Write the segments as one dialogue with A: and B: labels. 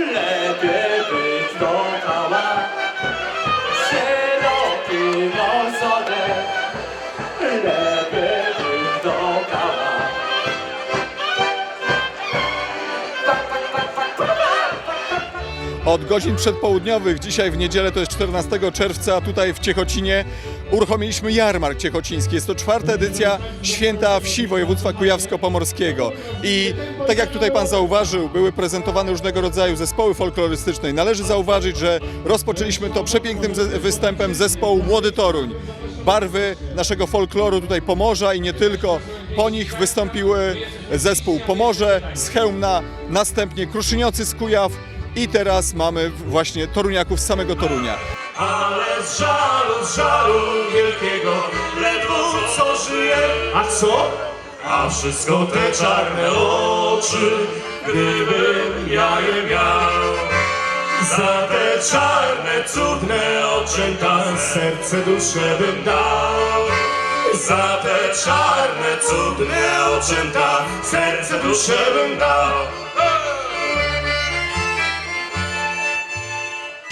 A: 내게 되
B: Od godzin przedpołudniowych, dzisiaj w niedzielę to jest 14 czerwca, tutaj w Ciechocinie uruchomiliśmy jarmark ciechociński. Jest to czwarta edycja Święta Wsi Województwa Kujawsko-Pomorskiego. I tak jak tutaj Pan zauważył, były prezentowane różnego rodzaju zespoły folklorystyczne. Należy zauważyć, że rozpoczęliśmy to przepięknym ze- występem zespołu Młody Toruń. Barwy naszego folkloru tutaj Pomorza i nie tylko. Po nich wystąpiły zespół Pomorze z Chełmna, następnie Kruszyniacy z Kujaw, i teraz mamy właśnie Toruniaków z samego Torunia.
C: Ale z żalu, z żalu wielkiego ledwo co żyje. A co? A wszystko te czarne oczy, gdybym ja je miał. Za te czarne, cudne oczęta serce duszę bym dał. Za te czarne, cudne oczęta serce duszę bym dał.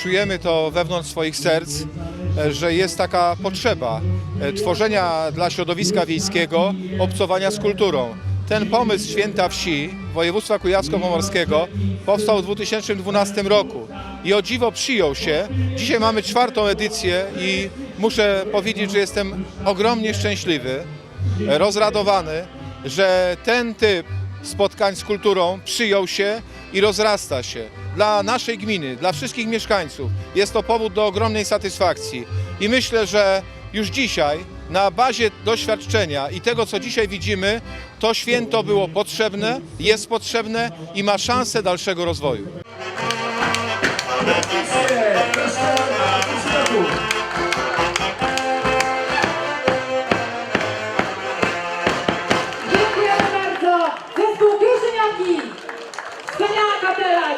D: Czujemy to wewnątrz swoich serc, e, że jest taka potrzeba e, tworzenia dla środowiska wiejskiego obcowania z kulturą. Ten pomysł Święta Wsi województwa kujawsko-pomorskiego powstał w 2012 roku i o dziwo przyjął się. Dzisiaj mamy czwartą edycję i muszę powiedzieć, że jestem ogromnie szczęśliwy, e, rozradowany, że ten typ spotkań z kulturą przyjął się i rozrasta się. Dla naszej gminy, dla wszystkich mieszkańców jest to powód do ogromnej satysfakcji. I myślę, że już dzisiaj na bazie doświadczenia i tego, co dzisiaj widzimy, to święto było potrzebne, jest potrzebne i ma szansę dalszego rozwoju.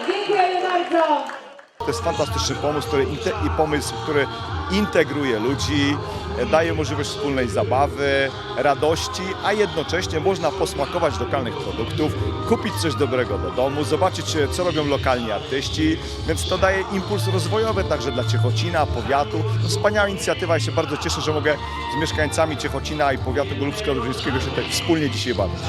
E: Dziękujemy bardzo.
F: To jest fantastyczny pomysł, który i pomysł, który integruje ludzi, daje możliwość wspólnej zabawy, radości, a jednocześnie można posmakować lokalnych produktów, kupić coś dobrego do domu, zobaczyć co robią lokalni artyści, więc to daje impuls rozwojowy także dla Ciechocina, powiatu. To wspaniała inicjatywa i się bardzo cieszę, że mogę z mieszkańcami Ciechocina i powiatu golubsko-dobrzyńskiego się tutaj wspólnie dzisiaj bawić.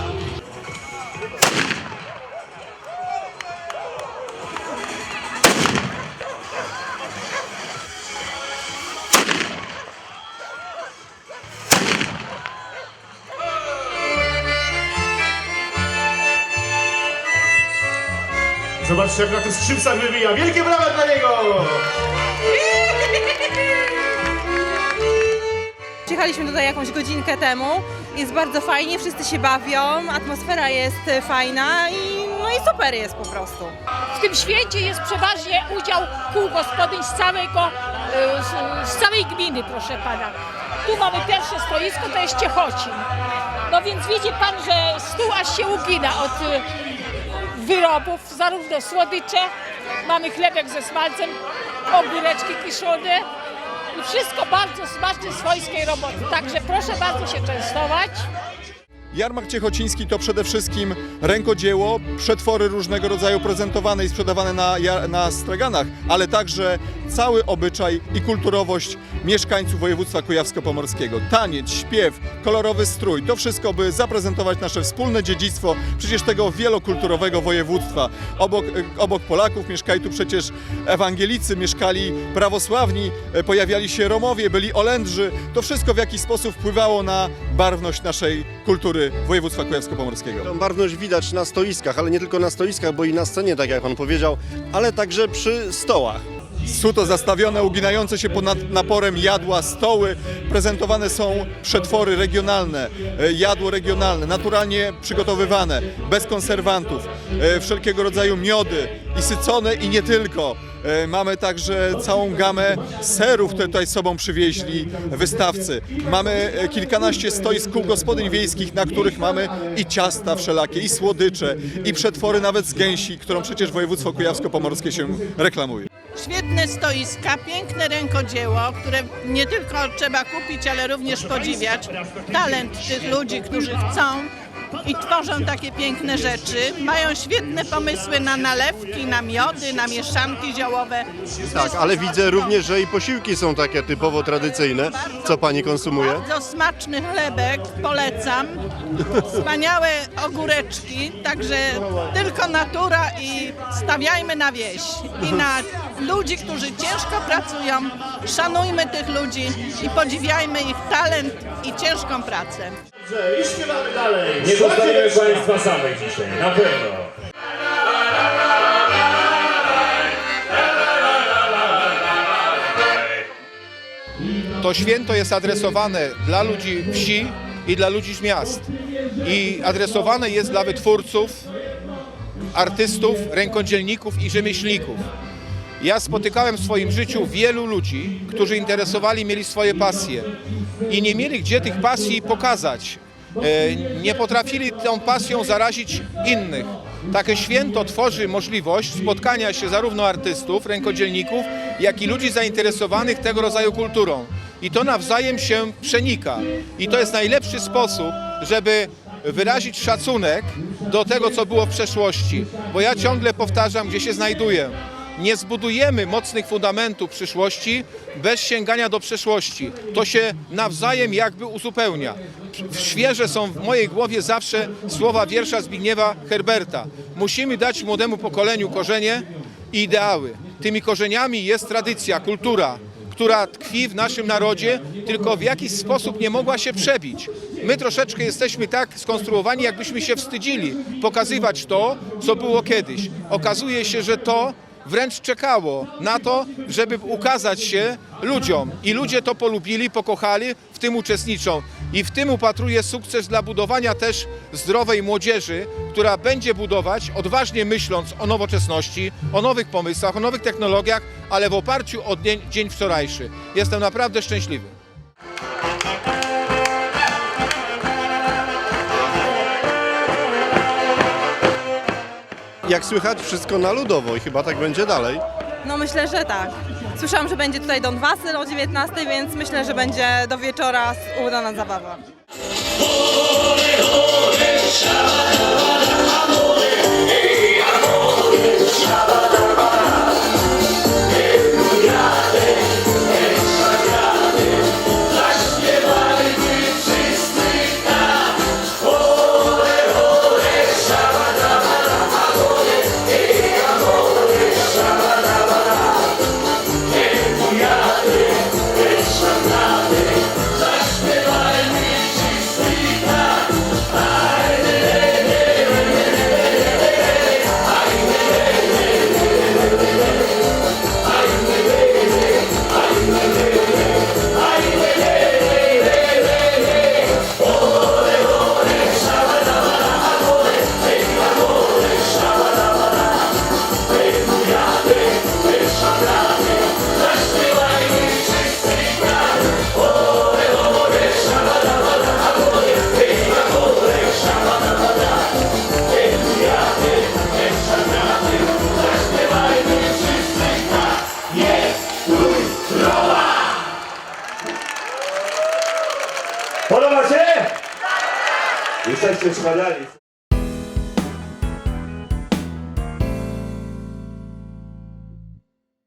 C: Zobaczcie, jak na tych skrzypcach wywija. Wielkie brawa dla niego!
G: Przyjechaliśmy tutaj jakąś godzinkę temu. Jest bardzo fajnie, wszyscy się bawią, atmosfera jest fajna i no i super jest po prostu.
H: W tym święcie jest przeważnie udział kół gospodyń z, całego, e, z, z całej gminy, proszę pana. Tu mamy pierwsze stoisko, to jest Ciechocin. No więc widzi pan, że stół aż się ugina od e, wyrobów, zarówno słodycze, mamy chlebek ze smalcem, ogóreczki kiszone i wszystko bardzo smaczne swojskiej roboty. Także proszę bardzo się częstować.
B: Jarmark Ciechociński to przede wszystkim rękodzieło, przetwory różnego rodzaju prezentowane i sprzedawane na, na straganach, ale także cały obyczaj i kulturowość mieszkańców województwa kujawsko-pomorskiego. Taniec, śpiew, kolorowy strój, to wszystko, by zaprezentować nasze wspólne dziedzictwo przecież tego wielokulturowego województwa. Obok, obok Polaków mieszkali tu przecież ewangelicy, mieszkali prawosławni, pojawiali się Romowie, byli Olędrzy. To wszystko w jakiś sposób wpływało na barwność naszej kultury województwa kujawsko-pomorskiego.
I: Tą barwność widać na stoiskach, ale nie tylko na stoiskach, bo i na scenie, tak jak pan powiedział, ale także przy stołach.
B: Suto zastawione, uginające się ponad naporem jadła stoły. Prezentowane są przetwory regionalne, e, jadło regionalne, naturalnie przygotowywane, bez konserwantów, e, wszelkiego rodzaju miody i sycone i nie tylko. E, Mamy także całą gamę serów, które tutaj z sobą przywieźli wystawcy. Mamy e, kilkanaście stoisk kół gospodyń wiejskich, na których mamy i ciasta wszelakie, i słodycze, i przetwory nawet z gęsi, którą przecież województwo kujawsko-pomorskie się reklamuje.
J: Świetne stoiska, piękne rękodzieło, które nie tylko trzeba kupić, ale również podziwiać. Talent tych ludzi, którzy chcą i tworzą takie piękne rzeczy. Mają świetne pomysły na nalewki, na miody, na mieszanki ziołowe.
I: Tak, ale widzę również, że i posiłki są takie typowo tradycyjne. Co pani konsumuje?
J: Bardzo smaczny chlebek, polecam. Wspaniałe ogóreczki, także tylko natura i stawiajmy na wieś. I na ludzi, którzy ciężko pracują. Szanujmy tych ludzi i podziwiajmy ich talent i ciężką pracę.
C: I śpiewamy dalej.
A: Nie zostawiamy Państwa samych dzisiaj, na pewno.
D: To święto jest adresowane dla ludzi wsi i dla ludzi z miast. I adresowane jest dla wytwórców, artystów, rękodzielników i rzemieślników. Ja spotykałem w swoim życiu wielu ludzi, którzy interesowali, mieli swoje pasje i nie mieli gdzie tych pasji pokazać. E, Nie potrafili tą pasją zarazić innych. Takie święto tworzy możliwość spotkania się zarówno artystów, rękodzielników, jak i ludzi zainteresowanych tego rodzaju kulturą. I to nawzajem się przenika. I to jest najlepszy sposób, żeby wyrazić szacunek do tego, co było w przeszłości. Bo ja ciągle powtarzam, gdzie się znajduję. Nie zbudujemy mocnych fundamentów przyszłości bez sięgania do przeszłości. To się nawzajem jakby uzupełnia. Świeże są w mojej głowie zawsze słowa wiersza Zbigniewa Herberta. Musimy dać młodemu pokoleniu korzenie i ideały. Tymi korzeniami jest tradycja, kultura, która tkwi w naszym narodzie, tylko w jakiś sposób nie mogła się przebić. My troszeczkę jesteśmy tak skonstruowani, jakbyśmy się wstydzili pokazywać to, co było kiedyś. Okazuje się, że to wręcz czekało na to, żeby ukazać się ludziom. I ludzie to polubili, pokochali, w tym uczestniczą. I w tym upatruję sukces dla budowania też zdrowej młodzieży, która będzie budować, odważnie myśląc o nowoczesności, o nowych pomysłach, o nowych technologiach, ale w oparciu o dzień, dzień wczorajszy. Jestem naprawdę szczęśliwy.
I: Jak słychać, wszystko na ludowo i chyba tak będzie dalej.
G: No myślę, że tak. Słyszałam, że będzie tutaj Don Wasyl o 19, więc myślę, że będzie do wieczora udana zabawa.
A: Podoba się? salares.